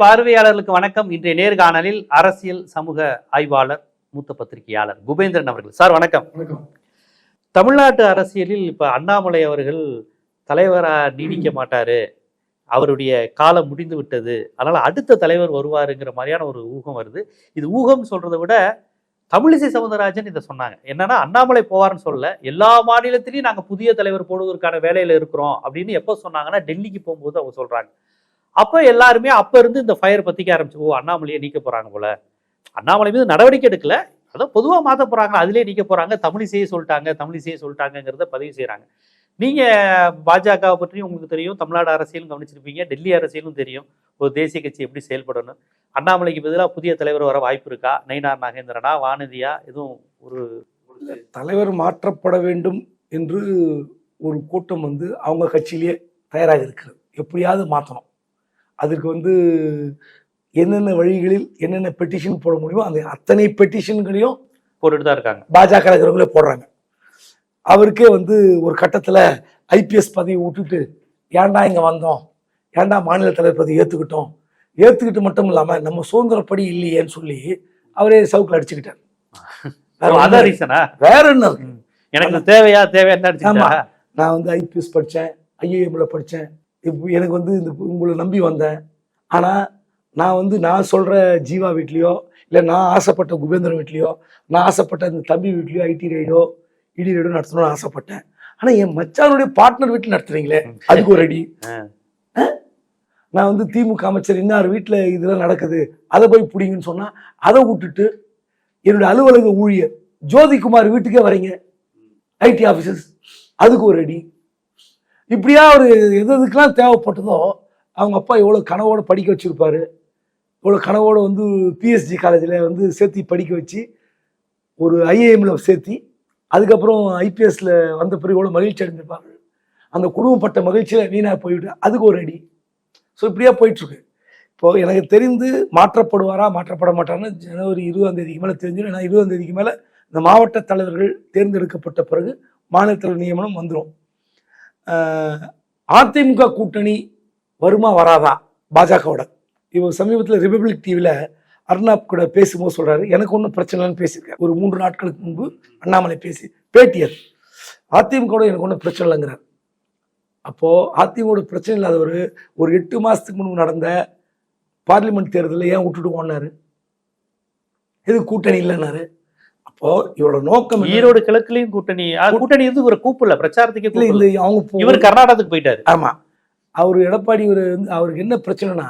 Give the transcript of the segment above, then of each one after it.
பார்வையாளர்களுக்கு வணக்கம். இன்றைய நேர்காணலில் அரசியல் சமூக ஆய்வாளர் மூத்த பத்திரிகையாளர் குபேந்திரன் அவர்கள். சார் வணக்கம். தமிழ்நாட்டு அரசியலில் இப்ப அண்ணாமலை அவர்கள் தலைவரா நீடிக்க மாட்டாரு. அவருடைய காலம் முடிந்து விட்டது. அதனால அடுத்த தலைவர் வருவாருங்கிற மாதிரியான ஒரு ஊகம் வருது. இது ஊகம் சொல்றதை விட தமிழிசை சவுந்தரராஜன் இதை சொன்னாங்க. என்னன்னா அண்ணாமலை போவார்னு சொல்ல எல்லா மாநிலத்திலையும் நாங்க புதிய தலைவர் போடுவதற்கான வேலையில இருக்கிறோம் அப்படின்னு எப்போ சொன்னாங்கன்னா டெல்லிக்கு போகும்போது அவங்க சொல்றாங்க. அப்போ எல்லாருமே அப்போ இருந்து இந்த ஃபயர் பற்றிக்க ஆரம்பிச்சு ஓ அண்ணாமலையை நீக்க போகிறாங்க போல. அண்ணாமலை மீது நடவடிக்கை எடுக்கல. அதான் பொதுவாக மாற்ற போகிறாங்க அதிலே நீக்க போகிறாங்க தமிழிசையை சொல்லிட்டாங்க தமிழிசையை சொல்லிட்டாங்கிறத பதிவு செய்கிறாங்க நீங்கள் பாஜகவை பற்றியும் உங்களுக்கு தெரியும் தமிழ்நாடு அரசியலும் கவனிச்சிருப்பீங்க டெல்லி அரசியலும் தெரியும். ஒரு தேசிய கட்சி எப்படி செயல்படணும்? அண்ணாமலைக்கு பதிலாக புதிய தலைவர் வர வாய்ப்பு இருக்கா? நயினார் நாகேந்திரனா வானதியா எதுவும் ஒரு தலைவர் மாற்றப்பட வேண்டும் என்று ஒரு கூட்டம் வந்து அவங்க கட்சியிலேயே தயாராக இருக்கிறது. எப்படியாவது மாற்றணும் அதுக்கு வந்து என்னென்ன வழிகளில் என்னென்ன பெட்டிஷன் போட முடியுமோ அந்த அத்தனை பெட்டிஷன்களையும் போட்டுட்டு தான் இருக்காங்க. பாஜக இருக்கிறவங்களே போடுறாங்க. அவருக்கே வந்து ஒரு கட்டத்தில் ஐபிஎஸ் பதவி விட்டுட்டு ஏன்டா இங்கே வந்தோம்? ஏன்டா மாநில தலைவர் பதவி ஏற்றுக்கிட்டோம் ஏற்றுக்கிட்டு மட்டும் இல்லாமல் நம்ம சுதந்திரப்படி இல்லையேன்னு சொல்லி அவரே சவுக்கில் அடிச்சுக்கிட்டார். அதான். ரீசனா வேற என்ன எனக்கு தேவையா? அடிச்சுக்கிட்டா? நான் வந்து ஐபிஎஸ் படித்தேன் ஐஏஎம்ல படித்தேன் இப்போ எனக்கு வந்து இந்த உங்களை நம்பி வந்தேன். ஆனால் நான் வந்து நான் சொல்கிற ஜீவா வீட்லேயோ இல்லை நான் ஆசைப்பட்ட குபேந்திரன் வீட்லேயோ நான் ஆசைப்பட்ட இந்த தம்பி வீட்லேயோ ஐடி ரைடோ இடி ரைடோ நடத்தணும்னு ஆசைப்பட்டேன். ஆனால் என் மச்சானுடைய பார்ட்னர் வீட்டில் நடத்துறீங்களே அதுக்கு ஒரு அடி. நான் வந்து திமுக அமைச்சர் இன்னார் வீட்டில் இதெல்லாம் நடக்குது அதை போய் பிடிங்கன்னு சொன்னால் அதை விட்டுட்டு என்னுடைய அலுவலக ஊழியர் ஜோதிகுமார் வீட்டுக்கே வரீங்க ஐடி ஆஃபீஸர்ஸ் அதுக்கு ஒரு அடி இப்படியா அவர் எது எதுக்கெல்லாம் தேவைப்பட்டதோ அவங்க அப்பா எவ்வளோ கனவோடு படிக்க வச்சுருப்பாரு. இவ்வளோ கனவோடு வந்து பிஎஸ்ஜி காலேஜில் வந்து சேர்த்தி படிக்க வச்சு ஒரு ஐஏஎம்ல சேர்த்தி அதுக்கப்புறம் ஐபிஎஸ்ல வந்த பிறகு எவ்வளோ மகிழ்ச்சி அடைந்திருப்பாங்க அந்த குடும்பப்பட்ட மகிழ்ச்சியில் வீணாக போயிட்டு அதுக்கு ஒரு அடி. ஸோ இப்படியா போயிட்டுருக்கு. இப்போ எனக்கு தெரிந்து மாற்றப்படுவாரா மாற்றப்பட மாட்டார்னு ஜனவரி இருபதாம் தேதிக்கு மேலே தெரிஞ்சிடும். ஏன்னா இருபதாம் தேதிக்கு மேலே இந்த மாவட்ட தலைவர்கள் தேர்ந்தெடுக்கப்பட்ட பிறகு மாநில தலைவர் நியமனம் வந்துடும் அதிமுக கூட்டணி வருமா வராதா? பாஜகவோட. இவர் சமீபத்தில் ரிபப்ளிக் டிவியில் அர்ணாப் கூட பேசும்போது சொல்கிறாரு எனக்கு ஒன்றும் பிரச்சனை இல்லைன்னு பேசியிருக்காரு. ஒரு மூன்று நாட்களுக்கு முன்பு அண்ணாமலை பேசி பேட்டி அது அதிமுகவோட எனக்கு ஒன்றும் பிரச்சனை இல்லைங்கிறார். அப்போது அதிமுக பிரச்சனை இல்லாதவர் ஒரு எட்டு மாதத்துக்கு முன்பு நடந்த பார்லிமெண்ட் தேர்தலில் ஏன் விட்டுட்டு போனார் எது கூட்டணி இல்லைன்னாரு? அப்போ இவரோட நோக்கம்? ஈரோடு கிழக்குலயும் கூட்டணி கூட்டணி இருந்து ஒரு கூப்பிடல பிரச்சாரத்துக்கே இல்ல அவங்க இவர் கர்நாடகத்துக்கு போயிட்டாரு. ஆமா. அவர் எடப்பாடி இவர் அவருக்கு என்ன பிரச்சனைனா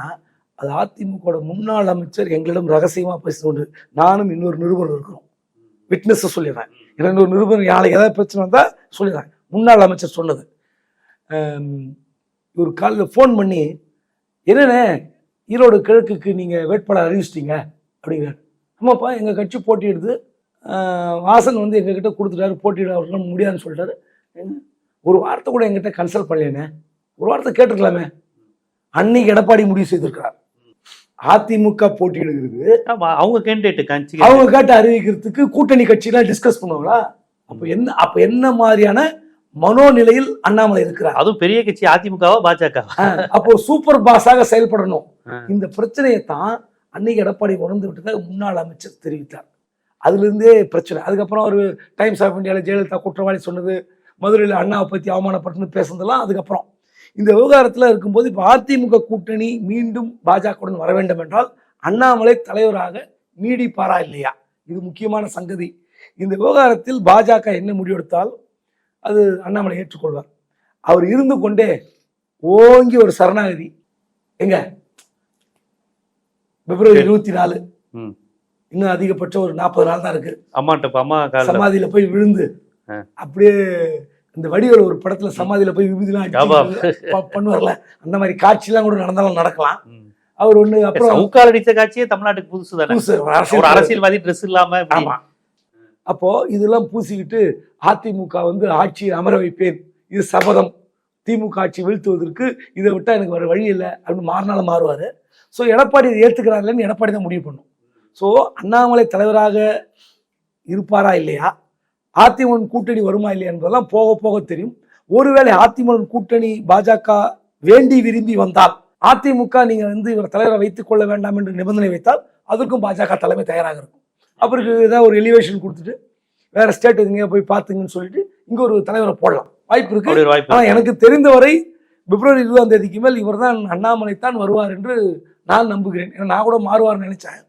அது அதிமுக முன்னாள் அமைச்சர் எங்களிடம் ரகசியமா பேசிக்கொண்டு நானும் இன்னொரு நிருபர் இருக்கிறோம். விட்னஸ் சொல்லிடுறேன். ஏன்னா இன்னொரு நிருபர் நாளைக்கு ஏதாவது பிரச்சனை வந்தா சொல்லிடுறேன். முன்னாள் அமைச்சர் சொன்னது. இவர் காலையில் ஃபோன் பண்ணி என்னண்ணே ஈரோடு கிழக்குக்கு நீங்க வேட்பாளர் அறிவிச்சிட்டீங்க? அப்படிங்கிறார். ஆமாப்பா எங்க கட்சி போட்டியிடுது. வாசன் வந்து எங்ககிட்ட கொடுத்துட்டாரு போட்டியிட அவர்களால் முடியாதுன்னு சொல்லிட்டாரு? ஒரு வார்த்தை கூட எங்கிட்ட கன்சல்ட் பண்ணலேனே ஒரு வார்த்தை கேட்டிருக்கலாமே. அன்னைக்கு எடப்பாடி முடிவு செய்திருக்கிறார். அதிமுக போட்டியிடுகிறது. அவங்க கேண்டிடேட் அவங்க கேட்டு அறிவிக்கிறதுக்கு கூட்டணி கட்சியெல்லாம் டிஸ்கஸ் பண்ணுவாங்களா? அப்ப என்ன அப்ப என்ன மாதிரியான மனோநிலையில் அண்ணாமலை இருக்கிறார்? அதுவும் பெரிய கட்சி அதிமுகவா பாஜக அப்போ சூப்பர் பாஸாக செயல்படணும். இந்த பிரச்சனையை தான் அன்னைக்கு எடப்பாடி உணர்ந்து விட்டதாக முன்னாள் அமைச்சர் தெரிவித்தார். அதுல இருந்தே பிரச்சனை. அதுக்கப்புறம் ஒரு டைம்ஸ் ஆஃப் இந்தியாவில் ஜெயலலிதா குற்றவாளி சொன்னது மதுரையில் அண்ணாவை பற்றி அவமானப்பட்டுன்னு பேசுனதெல்லாம் அதுக்கப்புறம். இந்த விவகாரத்தில் இருக்கும்போது இப்போ அதிமுக கூட்டணி மீண்டும் பாஜகவுடன் வர வேண்டும் என்றால் அண்ணாமலை தலைவராக நீடிப்பாரா இல்லையா? இது முக்கியமான சங்கதி. இந்த விவகாரத்தில் பாஜக என்ன முடிவெடுத்தால் அது அண்ணாமலை ஏற்றுக்கொள்வார். அவர் இருந்து கொண்டே ஓங்கி ஒரு சரணாகதி. எங்க? பிப்ரவரி இருபத்தி நாலு. ம். இன்னும் அதிகபட்சம் ஒரு நாற்பது நாள் தான் இருக்கு. அம்மாட்ட அம்மா கால சமாதியில போய் விழுந்து. அப்படியே இந்த வடிவேல் ஒரு படத்துல சமாதியில போய் விபூதிலாம் பண்ணுவார்ல. அந்த மாதிரி காட்சிலாம் கூட நடந்தாலும் நடக்கலாம். அவர் ஒண்ணு அப்புறம் சவுக்கால் அடிச்ச காட்சியே தமிழ்நாட்டுக்கு புதுசு தானே? ஒரு ஒரு அரசியல் அரசியல்வாதி ட்ரெஸ் இல்லாம. ஆமா. அப்போ இதெல்லாம் பூசிக்கிட்டு அதிமுக வந்து ஆட்சியை அமர வைப்பேன். இது சபதம். திமுக ஆட்சி வீழ்த்துவதற்கு இதை விட்டா எனக்கு வேற வழி இல்லை. அப்படின்னு மாறினாலும் மாறுவாரு. ஸோ எடப்பாடி இதை ஏத்துக்கிறாருன்னு எடப்பாடி தான் முடிவு பண்ணும். ஸோ அண்ணாமலை தலைவராக இருப்பாரா இல்லையா? அதிமுக கூட்டணி வருமா இல்லையா என்பதெல்லாம் போக போக தெரியும். ஒருவேளை அதிமுக கூட்டணி பாஜக வேண்டி விரும்பி வந்தால் அதிமுக நீங்க வந்து இவர் தலைவரை வைத்துக் கொள்ள வேண்டாம் என்று நிபந்தனை வைத்தால் அதற்கும் பாஜக தலைமை தயாராக இருக்கும். அவருக்கு ஏதாவது ஒரு எலிவேஷன் கொடுத்துட்டு வேற ஸ்டேட் எங்கேயோ போய் பார்த்துங்கன்னு சொல்லிட்டு இங்க ஒரு தலைவரை போடலாம். வாய்ப்பு இருக்கு. அப்படி ஒரு வாய்ப்பு ஆனா இருக்கு. எனக்கு தெரிந்தவரை பிப்ரவரி இருபதாம் தேதிக்கு மேல் இவர்தான் அண்ணாமலை தான் வருவார் என்று நான் நம்புகிறேன். ஏன்னா நான் கூட மாறுவார்னு நினைச்சேன்.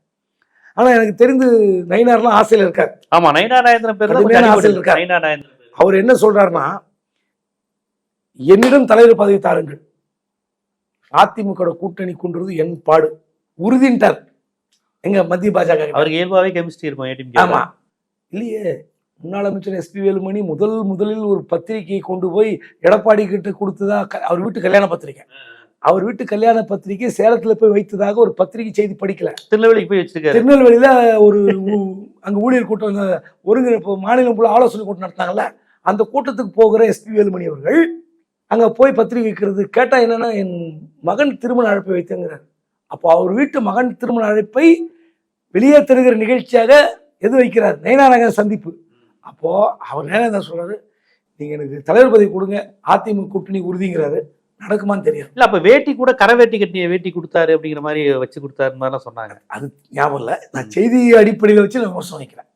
ஆனா எனக்கு தெரிந்து நயினார்லாம் ஆசையில இருக்கார் ஆமா நயனா நாயந்திரன் பேர் ஆசையில். இருக்காரு. நயனா நாயந்திரன். அவர் என்ன சொல்றாருன்னா என்னிடம் தலைவர் பதவி தாருங்கள் அதிமுக கூட்டணி கொன்றது என் பாடு உறுதின்ட்டார் எங்க மத்திய பாஜக. அவருக்கு இயல்பாவே கெமிஸ்ட்ரி இருக்கும் ஏடிஎம் ஆமா இல்லையே முன்னாள் அமைச்சர் எஸ்பி வேலுமணி முதல் முதலில் ஒரு பத்திரிகையை கொண்டு போய் எடப்பாடி கிட்ட கொடுத்ததா அவர் வீட்டு கல்யாண பத்திரிக்கை அவர் வீட்டு கல்யாண பத்திரிக்கை சேலத்துல போய் வைத்ததாக ஒரு பத்திரிகை செய்தி படிக்கல. திருநெல்வேலிக்கு போய் வச்சிருக்காரு. திருநெல்வேலியில ஒரு அங்க ஊழியர் கூட்டம் ஒருங்கிணைப்பு மாநிலம் ஃபுல்லா ஆலோசனை கூட்டம் நடத்தாங்கல்ல அந்த கூட்டத்துக்கு போகிற எஸ்பி வேலுமணி அவர்கள் அங்க போய் பத்திரிகை வைக்கிறது கேட்டா என்னன்னா என் மகன் திருமண அழைப்பை வைத்தேங்கிறார். அப்போ அவர் வீட்டு மகன் திருமண அழைப்பை வெளியே தருகிற நிகழ்ச்சியாக எது வைக்கிறார்? நயனாநகர் சந்திப்பு. அப்போ அவர் நேரம் சொல்றாரு நீங்க எனக்கு தலைவர் பதவி கொடுங்க அதிமுக கூட்டணி உறுதிங்கிறாரு. நடக்குமான்னு தெரியாது. இல்ல அப்ப வேட்டி கூட கரை வேட்டி கட்டிய வேட்டி கொடுத்தாரு அப்படிங்கிற மாதிரி வச்சு கொடுத்தாரு மாதிரிலாம் சொன்னாங்க. அது ஞாபகம் இல்லை. நான் செய்தி அடிப்படையில் வச்சு நான் விமர்சனம் வைக்கிறேன்.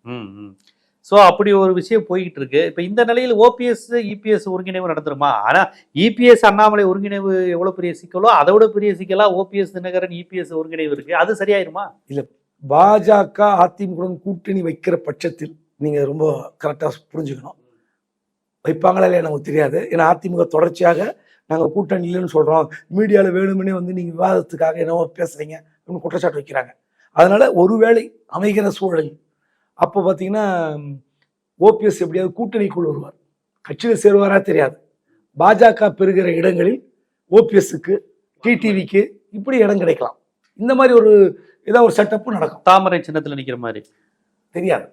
ஸோ அப்படி ஒரு விஷயம் போய்கிட்டு இருக்கு இப்போ இந்த நிலையில் ஓபிஎஸ் இபிஎஸ் ஒருங்கிணைவு நடந்துருமா? ஆனா இபிஎஸ் அண்ணாமலை ஒருங்கிணைவு எவ்வளவு பெரிய சிக்கலோ அதை விட பெரிய சிக்கலா ஓபிஎஸ் தினகரன் இபிஎஸ் ஒருங்கிணைவு இருக்கு. அது சரியாயிருமா? பாஜக அதிமுகவுடன் கூட்டணி வைக்கிற பட்சத்தில் நீங்க ரொம்ப கரெக்டா புரிஞ்சுக்கணும். வைப்பாங்களா இல்லையா நமக்கு தெரியாது. ஏன்னா அதிமுக தொடர்ச்சியாக நாங்க கூட்டணி இல்லைன்னு சொல்றோம். மீடியால வேணுமெனே வந்து நீங்க விவாதத்துக்காக என்னவோ பேசுறீங்க அப்படின்னு குற்றச்சாட்டு வைக்கிறாங்க. அதனால ஒருவேளை அமைகிற சூழல். அப்போ பார்த்தீங்கன்னா ஓபிஎஸ் எப்படியாவது கூட்டணிக்குள் வருவார். கட்சியில் சேருவாரா தெரியாது. பாஜக பெறுகிற இடங்களில் ஓபிஎஸ்க்கு டிடிவிக்கு இப்படி இடம் கிடைக்கலாம். இந்த மாதிரி ஒரு ஏதாவது ஒரு செட்டப்பும் நடக்கும். தாமரை சின்னத்துல நிக்கிற மாதிரி. தெரியாது.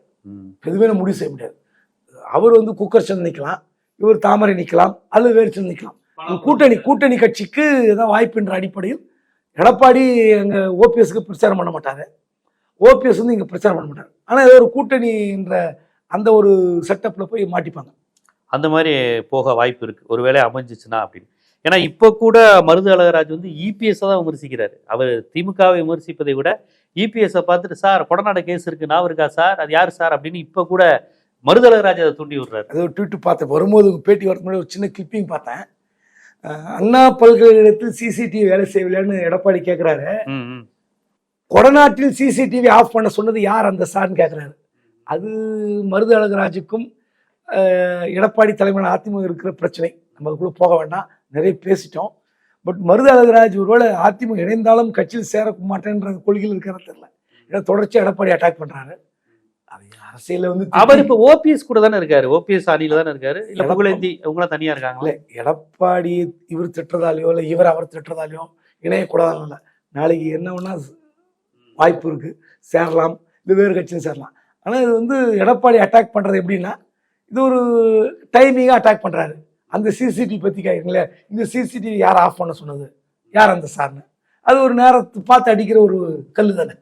எதுவுமே முடிவு செய்ய முடியாது. அவர் வந்து குக்கர் சின்ன நிற்கலாம் இவர் தாமரை நிற்கலாம் அல்லது வேறு சின்ன நிற்கலாம் கூட்டணி கூட்டணி கட்சிக்கு ஏதாவது வாய்ப்புன்ற அடிப்படையில் எடப்பாடி அங்கே ஓபிஎஸ்க்கு பிரச்சாரம் பண்ண மாட்டாரு. ஓபிஎஸ் வந்து இங்கே பிரச்சாரம் பண்ண மாட்டார். ஆனால் ஏதோ ஒரு கூட்டணின்ற அந்த ஒரு செட்டப்பில் போய் மாட்டிப்பாங்க. அந்த மாதிரி போக வாய்ப்பு இருக்கு. ஒருவேளை அமைஞ்சிச்சுன்னா அப்படின்னு. ஏன்னா இப்போ கூட மருது அழகராஜ் வந்து இபிஎஸ் தான் விமர்சிக்கிறாரு. அவர் திமுகவை விமர்சிப்பதை விட இபிஎஸ்ஸை பார்த்துட்டு சார் கொடநாடு கேஸ் இருக்கு நான் இருக்கா சார்? அது யார் சார்? அப்படின்னு இப்போ கூட மருது அழகராஜ் அதை தூண்டி விடுறாரு. அது ஒரு ட்வீட் பார்த்தேன் வரும்போது பேட்டி வரதுக்கு முன்னாடி ஒரு சின்ன கிளிப்பிங் பார்த்தேன். அண்ணா பல்கலைக்கழகத்தில் சிசிடிவி வேலை செய்யலைன்னு எடப்பாடி கேட்குறாரு கொடநாட்டில் சிசிடிவி ஆஃப் பண்ண சொன்னது யார் அந்த சார்னு கேட்குறாரு அது மருது அழகராஜுக்கும் எடப்பாடி தலைமையில அதிமுக இருக்கிற பிரச்சனை. நம்ம அதுக்குள்ள போக வேண்டாம். நிறைய பேசிட்டோம். பட் மருது அழகராஜ் ஒருவேளை அதிமுக இணைந்தாலும் கட்சியில் சேர மாட்டேன்ற கொள்கையில் இருக்கிற தெரியல. ஏன்னா தொடர்ச்சியாக எடப்பாடி அட்டாக் பண்றாரு. அது அரசியல்ல வந்து அவர் இப்போ ஓபிஎஸ் கூட தானே இருக்காரு? ஓபிஎஸ் அணியில தானே இருக்காரு? இல்ல புகழேந்தி இவங்களாம் தனியா இருக்காங்களா? எடப்பாடி இவர் திட்டுறதாலையோ இல்லை இவர் அவர் திட்டுறதாலையோ இணையக்கூடாதுன்னு இல்லை. நாளைக்கு என்ன வேணா வாய்ப்பு இருக்கு சேரலாம். இது வேறு கட்சியும் சேரலாம். ஆனால் இது வந்து எடப்பாடி அட்டாக் பண்றது எப்படின்னா இது ஒரு டைமிங்காக அட்டாக் பண்றாரு. அந்த சிசிடிவி பத்தி கேட்குங்களே இந்த சிசிடிவி யார் ஆஃப் பண்ண சொன்னது? யார் அந்த சார்னு? அது ஒரு நேரத்தை பார்த்து அடிக்கிற ஒரு கல்லு தானே.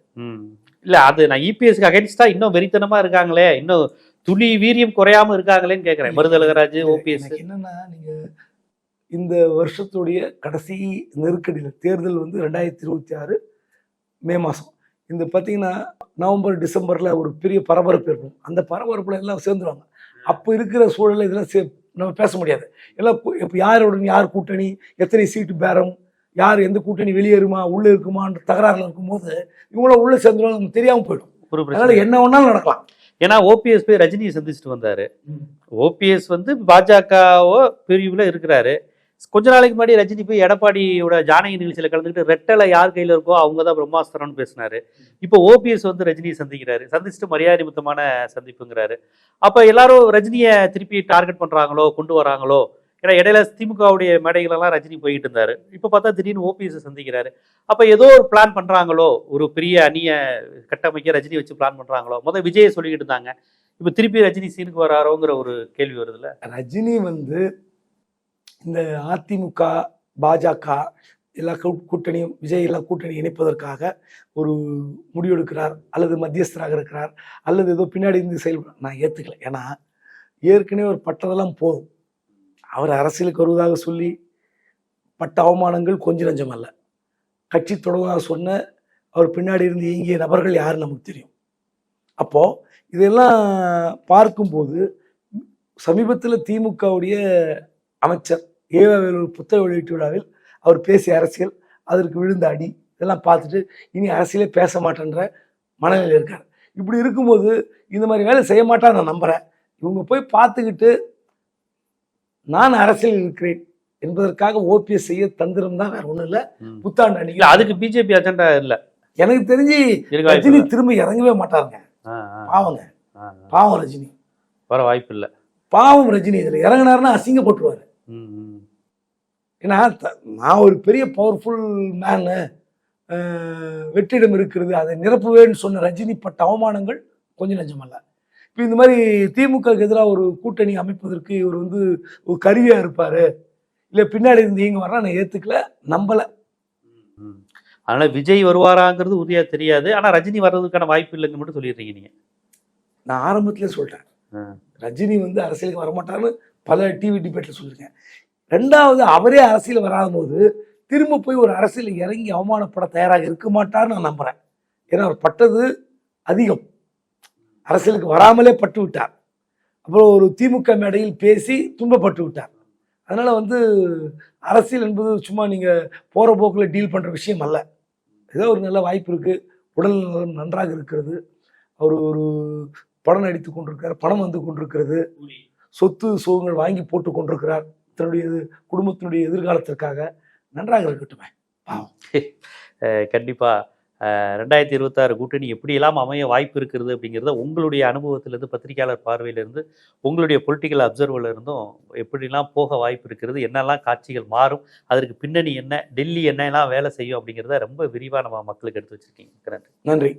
இல்ல அது நான் இபிஎஸ்க்கு அகைன்ஸ்டா இன்னும் வெறித்தனமா இருக்காங்களே இன்னும் துளி வீரியம் குறையாம இருக்காங்களேன்னு கேக்குறேன். மருது அழகராஜ் ஓபிஎஸ் என்னன்னா நீங்க இந்த வருஷத்துடைய கடைசி நெருக்கடியில் தேர்தல் வந்து ரெண்டாயிரத்தி இருபத்தி ஆறு மே மாதம் இந்த பார்த்தீங்கன்னா நவம்பர் டிசம்பரில் ஒரு பெரிய பரபரப்பு இருக்கும் அந்த பரபரப்பில் எல்லாம் சேர்ந்துருவாங்க. அப்போ இருக்கிற சூழலில் இதெல்லாம் சே நம்ம பேச முடியாது. எல்லாம் இப்போ யாருடன் யார் கூட்டணி எத்தனை சீட்டு பேரம் யார் எந்த கூட்டணி வெளியேறுமா உள்ளே இருக்குமான்ற தகராறுல இருக்கும்போது இவங்களாம் உள்ளே சேர்ந்துருவாங்க நமக்கு தெரியாமல் போயிடும். ஒரு அதனால பிரச்சனை என்ன வேணாலும் நடக்கலாம். ஏன்னா ஓபிஎஸ் போய் ரஜினியை சந்திச்சுட்டு வந்தாரு. ஓபிஎஸ் வந்து பாஜகவோ பிரிவுல இருக்கிறாரு. கொஞ்ச நாளைக்கு முன்னாடி ரஜினி போய் எடப்பாடியோட ஜானகி நிகழ்ச்சியில கலந்துக்கிட்டு ரெட்டலை யார் கையில இருக்கோ அவங்க தான் பிரம்மாஸ்திரம்னு பேசினாரு. இப்போ ஓபிஎஸ் வந்து ரஜினியை சந்திக்கிறாரு. சந்திச்சுட்டு மரியாதை நிமித்தமான சந்திப்புங்கிறாரு. அப்ப எல்லாரும் ரஜினியை திருப்பி டார்கெட் பண்றாங்களோ கொண்டு வராங்களோ ஏன்னா இடையில திமுகவுடைய மேடைகளெல்லாம் ரஜினி போயிட்டு இருந்தாரு. இப்போ பார்த்தா திடீர்னு ஓபிஎஸ் சந்திக்கிறாரு. அப்ப ஏதோ ஒரு பிளான் பண்றாங்களோ? ஒரு பெரிய அணியை கட்டமைக்க ரஜினி வச்சு பிளான் பண்றாங்களோ? முதல் விஜயை சொல்லிக்கிட்டு இருந்தாங்க. இப்போ திருப்பி ரஜினி சீனுக்கு வராரோங்கிற ஒரு கேள்வி வருதுல்ல? ரஜினி வந்து இந்த அதிமுக பாஜக எல்லா கூட்டணியும் விஜய் எல்லா கூட்டணி இணைப்பதற்காக ஒரு முடிவெடுக்கிறார் அல்லது மத்தியஸ்தராக இருக்கிறார் அல்லது ஏதோ பின்னாடி இருந்து செயல்பட நான் ஏற்றுக்கல ஏன்னா ஏற்கனவே ஒரு பட்டதெல்லாம் போதும். அவர் அரசியலுக்கு வருவதாக சொல்லி பட்ட அவமானங்கள் கொஞ்சம் நஞ்சம் அல்ல. கட்சி தொடர்பாக சொன்ன அவர் பின்னாடி இருந்து இயங்கிய நபர்கள் யாருன்னு நமக்கு தெரியும். அப்போது இதெல்லாம் பார்க்கும்போது சமீபத்தில் திமுகவுடைய அமைச்சர் ஏவாவேலூர் புத்தக வெளியீட்டு விழாவில் அவர் பேசிய அரசியல் அதற்கு விழுந்த அடி இதெல்லாம் பார்த்துட்டு இனி அரசியலே பேச மாட்டேன்ற மனநிலையில் இருக்கார். இப்படி இருக்கும்போது இந்த மாதிரி வேலை செய்ய மாட்டான்னு நான் நம்புகிறேன் இவங்க போய் பார்த்துக்கிட்டு நான் அரசியல் இருக்கிறேன் என்பதற்காக ஓபிஎஸ் செய்ய தந்திரம் தான் வேற ஒண்ணும் இல்ல. புத்தாண்டு அன்னைக்கு அதுக்கு பிஜேபி அஜெண்டா இல்ல. எனக்கு தெரிஞ்சு ரஜினி திரும்ப இறங்கவே மாட்டாருங்க. பாவங்க. பாவம் ரஜினி. வர வாய்ப்பு இல்ல. பாவம் ரஜினி இதுல இறங்கினாருன்னா அசிங்கப்பட்டுருவாரு. ஏன்னா நான் ஒரு பெரிய பவர்ஃபுல் மேனு வெற்றிடம் இருக்கிறது. அதை நிரப்புவேன்னு சொன்ன ரஜினி பட்ட அவமானங்கள் கொஞ்சம் நஞ்சமல்ல இப்போ இந்த மாதிரி திமுகவுக்கு எதிராக ஒரு கூட்டணி அமைப்பதற்கு இவர் வந்து ஒரு கருவியா இருப்பாரு. இல்லை பின்னாடி இருந்து இங்க வரலாம் நான் ஏத்துக்கல நம்பல. அதனால விஜய் வருவாராங்கிறது உறுதியா தெரியாது. ஆனா ரஜினி வர்றதுக்கான வாய்ப்பு இல்லைன்னு மட்டும் சொல்லிடுறீங்க நீங்க. நான் ஆரம்பத்திலே ஆ. ரஜினி வந்து அரசியலுக்கு வரமாட்டார்னு பல டிவி டிபேட்ல சொல்லியிருக்கேன். ரெண்டாவது அவரே அரசியல் வராத போது திரும்ப போய் ஒரு அரசியல் இறங்கி அவமானப்பட தயாராக இருக்க மாட்டார்னு நான் நம்புறேன். ஏன்னா அவர் பட்டது அதிகம். அரசியலுக்கு வராமலே பட்டு விட்டார். அப்புறம் ஒரு திமுக மேடையில் பேசி துன்பப்பட்டு விட்டார். அதனால வந்து அரசியல் என்பது சும்மா நீங்க போற போக்குல டீல் பண்ற விஷயம் அல்ல. ஏதோ ஒரு நல்ல வாய்ப்பு இருக்கு. உடல் நலம் நன்றாக இருக்கிறது. அவர் ஒரு படம் நடித்து கொண்டிருக்கிறார். பணம் வந்து கொண்டிருக்கிறது. சொத்து சுகங்கள் வாங்கி போட்டு கொண்டிருக்கிறார். தன்னுடைய குடும்பத்தினுடைய எதிர்காலத்திற்காக. நன்றாக இருக்கட்டுமே. அஹ் கண்டிப்பா. அஹ் ரெண்டாயிரத்தி இருபத்தாறு கூட்டணி எப்படியெல்லாம் அமைய வாய்ப்பு இருக்கிறது அப்படிங்கிறத உங்களுடைய அனுபவத்திலிருந்து பத்திரிகையாளர் பார்வையிலிருந்து உங்களுடைய பொலிட்டிக்கல் அப்சர்வர்ல இருந்தும் எப்படிலாம் போக வாய்ப்பு இருக்கிறது என்னெல்லாம் காட்சிகள் மாறும் அதற்கு பின்னணி என்ன டெல்லி என்னெல்லாம் வேலை செய்யும் அப்படிங்கிறத ரொம்ப விரிவாக நம்ம மக்களுக்கு எடுத்து வச்சுருக்கீங்க. நன்றி. நன்றி.